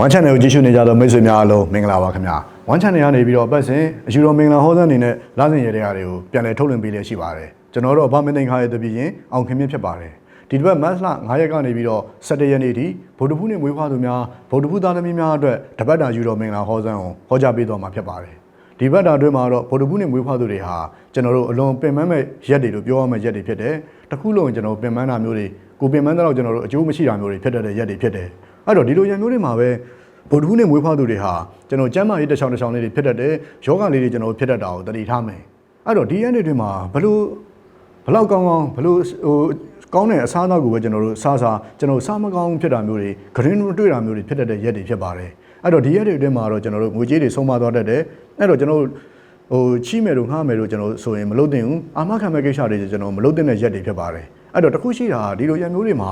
ဝမ်ချန်နယ်ကိုကြည့်ရှုနေကြသောမိတ်ဆွေများအားလုံးမင်္ဂလာပါခင်ဗျာဝမ်ချန်နယ်ကနေပြီးတော့အပတ်စဉ်အယူတော်မင်္ဂလာဟောစံအနေနဲ့လာစဉ်ရတဲ့အားတွေကိုပြန်လည်ထုတ်လွှင့်ပေးလျက်ရှိပါတယ်ကျွန်တော်တို့အဘမင်းသိန်းခါရဲ့တပည့်ရင်အောင်ခင်မြင့်ဖြစ်ပါတယ်ဒီတစ်ပတ်မတ်လ9ရက်ကနေပြီးတော့17ရက်နေ့ထိဗုဒ္ဓဖူးနဲ့မွေးဖွားသူများဗုဒ္ဓဖူးသားသမီးများအတွက်တပတ်တာယူတော်မင်္ဂလာဟောစံကိုဟောကြားပေးတော်မှာဖြစ်ပါတယ်ဒီဘက်တာအတွင်းမှာတော့ဗုဒ္ဓဖူးနဲ့မွေးဖွားသူတွေဟာကျွန်တော်တို့အလွန်ပင်ပန်းမဲ့ရက်တွေလို့ပြောရမယ့်ရက်တွေဖြစ်တယ်တခုလုံးကျွန်တော်ပင်ပန်းတာမျိုးတွေကိုပင်ပန်းတဲ့တော့ကျွန်တော်တို့အကျိုးမရှိတာမျိုးတွေဖြစ်တတ်တဲ့ရက်တွေဖြစ်တယ် အဲ့တော့ဒီလိုရက်မျိုးတွေမှာပဲဗုဒ္ဓဟူးနဲ့မွေးဖွားသူတွေဟာကျွန်တော်ကျမ်းမာရေးတစ်ချောင်းတစ်ချောင်းလေးတွေဖြစ်တတ်တယ်ယောဂလေးတွေကျွန်တော်ဖြစ်တတ်တာကိုတတိထားမယ်အဲ့တော့ဒီရက်တွေတွင်မှာဘလို့ဘလောက်ကောင်းကောင်းဘလို့ဟိုကောင်းတဲ့အစားအသောက်ကိုပဲကျွန်တော်တို့စားစားကျွန်တော်စားမကောင်းဖြစ်တာမျိုးတွေဂရင်းတွေ့တာမျိုးတွေဖြစ်တတ်တဲ့ရက်တွေဖြစ်ပါတယ်အဲ့တော့ဒီရက်တွေအတွင်းမှာတော့ကျွန်တော်တို့ငွေကြေးတွေဆုံးမသွားတတ်တယ်အဲ့တော့ကျွန်တော်တို့ဟိုချီးမယ်လို့ငှားမယ်လို့ကျွန်တော်ဆိုရင်မလုပ်သင့်ဘူးအာမခံမဲ့ကိစ္စတွေကျွန်တော်မလုပ်သင့်တဲ့ရက်တွေဖြစ်ပါတယ်အဲ့တော့တခုရှိတာဒီလိုရက်မျိုးတွေမှာ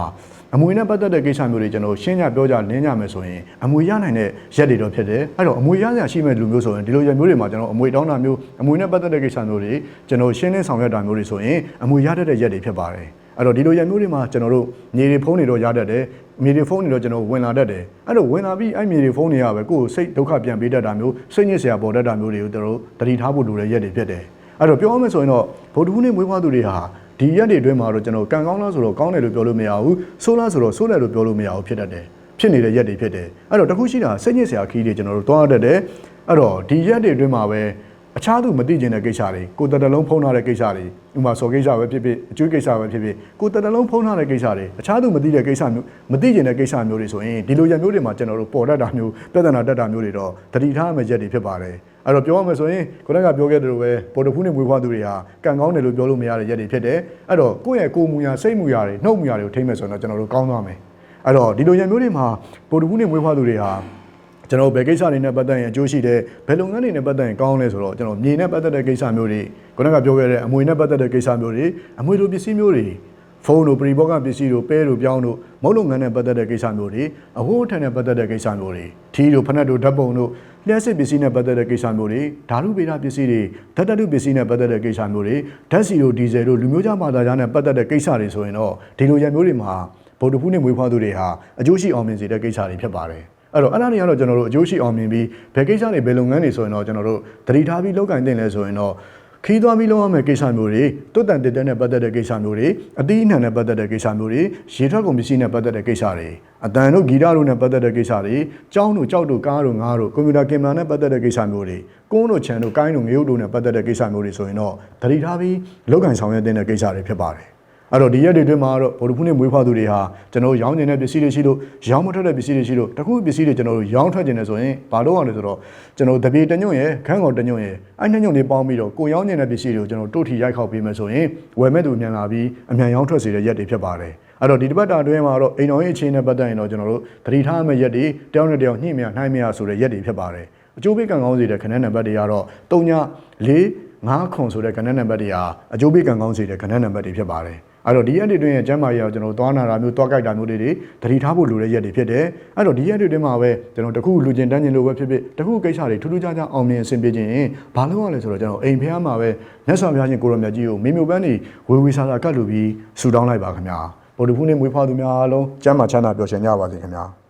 အမွေနဲ့ပတ်သက်တဲ့ကိစ္စမျိုးတွေကျွန်တော်ရှင်းကြပြောကြလင်းကြမယ်ဆိုရင်အမွေရနိုင်တဲ့ရက်တွေတော့ဖြစ်တယ်အဲ့တော့အမွေရစရာရှိမဲ့လူမျိုးဆိုရင်ဒီလိုရက်မျိုးတွေမှာကျွန်တော်အမွေတောင်းတာမျိုးအမွေနဲ့ပတ်သက်တဲ့ကိစ္စမျိုးတွေကျွန်တော်ရှင်းလင်းဆောင်ရွက်တာမျိုးတွေဆိုရင်အမွေရတတ်တဲ့ရက်တွေဖြစ်ပါတယ်အဲ့တော့ဒီလိုရက်မျိုးတွေမှာကျွန်တော်တို့မြေတွေဖုံးနေတော့ရတတ်တယ်မြေတွေဖုံးနေတော့ကျွန်တော်ဝင်လာတတ်တယ်အဲ့တော့ဝင်လာပြီးအဲ့မြေတွေဖုံးနေရပဲကိုယ်စိတ်ဒုက္ခပြန်ပေးတတ်တာမျိုးစိတ်ညစ်စရာပေါ်တတ်တာမျိုးတွေကိုတို့တတိထားဖို့လိုတဲ့ရက်တွေဖြစ်တယ်အဲ့တော့ပြောရမယ်ဆိုရင်တော့ဗုဒ္ဓဟူးနေ့မွေးဖွားသူတွေဟာ ဒီရက်တွေအတွင်းမှာတော့ကျွန်တော်ကံကောင်းလားဆိုတော့ကောင်းတယ်လို့ပြောလို့မရဘူးဆိုးလားဆိုတော့ဆိုးတယ်လို့ပြောလို့မရဘူးဖြစ်တတ်တယ်ဖြစ်နေတဲ့ရက်တွေဖြစ်တယ်အဲ့တော့တခုရှိတာစိတ်ညစ်စရာခီးတွေကျွန်တော်တို့တွားတတ်တယ်အဲ့တော့ဒီရက်တွေအတွင်းမှာပဲအခြားသူမသိကျင်တဲ့ကိစ္စတွေကိုယ်တတလုံးဖုံးထားတဲ့ကိစ္စတွေဥပမာစော်ကိစ္စပဲဖြစ်ဖြစ်အကျွေးကိစ္စပဲဖြစ်ဖြစ်ကိုယ်တတလုံးဖုံးထားတဲ့ကိစ္စတွေအခြားသူမသိတဲ့ကိစ္စမျိုးမသိကျင်တဲ့ကိစ္စမျိုးတွေဆိုရင်ဒီလိုရက်မျိုးတွေမှာကျွန်တော်တို့ပေါ်တတ်တာမျိုးပြဿနာတက်တာမျိုးတွေတော့တတိထားမယ့်ရက်တွေဖြစ်ပါတယ် အဲ့တော့ပြောရမယ်ဆိုရင်ခုနကပြောခဲ့သလိုပဲပေါ်တဖူးနဲ့မွေးဖွားသူတွေဟာကံကောင်းတယ်လို့ပြောလို့မရတဲ့ရက်တွေဖြစ်တယ်အဲ့တော့ကိုယ့်ရဲ့ကိုယ်မူရာစိတ်မူရာတွေနှုတ်မူရာတွေကိုထိမ့်မယ်ဆိုရင်တော့ကျွန်တော်တို့ကောင်းသွားမယ်အဲ့တော့ဒီလိုရက်မျိုးတွေမှာပေါ်တဖူးနဲ့မွေးဖွားသူတွေဟာကျွန်တော်ဘယ်ကိစ္စတွေနဲ့ပတ်သက်ရင်အကျိုးရှိတယ်ဘယ်လုပ်ငန်းတွေနဲ့ပတ်သက်ရင်ကောင်းလဲဆိုတော့ကျွန်တော်မြေနဲ့ပတ်သက်တဲ့ကိစ္စမျိုးတွေခုနကပြောခဲ့တဲ့အမွေနဲ့ပတ်သက်တဲ့ကိစ္စမျိုးတွေအမွေလိုပစ္စည်းမျိုးတွေဖုန်းတို့ပရိဘောဂပစ္စည်းတို့ပဲတို့ပြောင်းတို့မုတ်လုပ်ငန်းနဲ့ပတ်သက်တဲ့ကိစ္စမျိုးတွေအဝတ်အထည်နဲ့ပတ်သက်တဲ့ကိစ္စမျိုးတွေထီးတို့ဖနက်တို့ဓာတ်ပုံတို့ လျှက်စစ်ပစ္စည်းနဲ့ပတ်သက်တဲ့ကိစ္စမျိုးတွေဓာတုဗေဒပစ္စည်းတွေဓာတ်တတုပစ္စည်းနဲ့ပတ်သက်တဲ့ကိစ္စမျိုးတွေဓာတ်စီတို့ဒီဇယ်တို့လူမျိုးခြားမာတာကြားနဲ့ပတ်သက်တဲ့ကိစ္စတွေဆိုရင်တော့ဒီလိုရမျိုးတွေမှာဗုဒ္ဓဖူးနဲ့မွေးဖွားသူတွေဟာအကျိုးရှိအောင်မြင်စေတဲ့ကိစ္စတွေဖြစ်ပါတယ်အဲ့တော့အဲ့ဒါတွေကတော့ကျွန်တော်တို့အကျိုးရှိအောင်မြင်ပြီးဘယ်ကိစ္စတွေဘယ်လုပ်ငန်းတွေဆိုရင်တော့ကျွန်တော်တို့တတိထားပြီးလုပ်ကင်တင်လဲဆိုရင်တော့ ခီးသွားပြီးလုပ်ရမယ့်ကိစ္စမျိုးတွေတွတ်တန်တက်တဲ့နဲ့ပတ်သက်တဲ့ကိစ္စမျိုးတွေအသီးအနှံနဲ့ပတ်သက်တဲ့ကိစ္စမျိုးတွေရေထွက်ကုန်ပစ္စည်းနဲ့ပတ်သက်တဲ့ကိစ္စတွေအတန်တို့ဂီတတို့နဲ့ပတ်သက်တဲ့ကိစ္စတွေကြောင်းတို့ကြောက်တို့ကားတို့ငါးတို့ကွန်ပျူတာကင်မရာနဲ့ပတ်သက်တဲ့ကိစ္စမျိုးတွေကုန်းတို့ခြံတို့ကိုင်းတို့ငရုတ်တို့နဲ့ပတ်သက်တဲ့ကိစ္စမျိုးတွေဆိုရင်တော့တတိထားပြီးလုပ်ကင်ဆောင်ရွက်တဲ့ကိစ္စတွေဖြစ်ပါတယ် အဲ့တော့ဒီရက်တွေအတွင်းမှာတော့ဗိုလ်ဖူးနဲ့မွေးဖွားသူတွေဟာကျွန်တော်တို့ရောင်းနေတဲ့ပစ္စည်းတွေရှိလို့ရောင်းမထွက်တဲ့ပစ္စည်းတွေရှိလို့တခုပစ္စည်းတွေကျွန်တော်တို့ရောင်းထွက်ခြင်းနဲ့ဆိုရင်ဘာလို့အောင်လဲဆိုတော့ကျွန်တော်တို့တပြေတညွန့်ရယ်ခန်းကောင်တညွန့်ရယ်အဲ့နှစ်ညွန့်လေးပေါင်းပြီးတော့ကိုရောင်းနေတဲ့ပစ္စည်းတွေကိုကျွန်တော်တို့တို့ထီရိုက်ခောက်ပေးမယ်ဆိုရင်ဝယ်မဲ့သူမြန်လာပြီးအမြန်ရောင်းထွက်စေတဲ့ရက်တွေဖြစ်ပါတယ်အဲ့တော့ဒီတစ်ပတ်တာအတွင်းမှာတော့အိမ်တော်ရေးအချင်းနဲ့ပတ်သက်ရင်တော့ကျွန်တော်တို့သတိထားမယ့်ရက်တွေတယောက်နဲ့တယောက်ညှိမြနှိုင်းမြဆိုတဲ့ရက်တွေဖြစ်ပါတယ်အကျိုးပေးကံကောင်းစေတဲ့ခဏနံပါတ်တွေကတော့3ည4 5ခွန်ဆိုတဲ့ခဏနံပါတ်တွေဟာအကျိုးပေးကံကောင်းစေတဲ့ခဏနံပါတ်တွေဖြစ်ပါတယ် အဲ့တော့ဒီရက်တွေတွင်ရဲ့ကျမ်းမာရေးကိုကျွန်တော်သွားနာတာမျိုးသွားကြိုက်တာမျိုးတွေတွေတတိထားဖို့လိုတဲ့ရက်တွေဖြစ်တယ်အဲ့တော့ဒီရက်တွေတွင်မှာပဲကျွန်တော်တခုလူကျင်တန်းကျင်လို့ပဲဖြစ်ဖြစ်တခုကိစ္စတွေထူးထူးခြားခြားအောင်မြင်အဆင်ပြေခြင်းဘာလို့ရလဲဆိုတော့ကျွန်တော်အိမ်ဖះမှာပဲမြတ်စွာဘုရားရှင်ကိုရောမြတ်ကြီးကိုမေမျိုးပန်းနေဝေဝေဆာဆာကတ်လူပြီးဆူတောင်းလိုက်ပါခင်ဗျာဗုဒ္ဓဖူးနေ့မွေးဖွားသူများအားလုံးကျမ်းမာချမ်းသာပျော်ရွှင်ကြပါစေခင်ဗျာ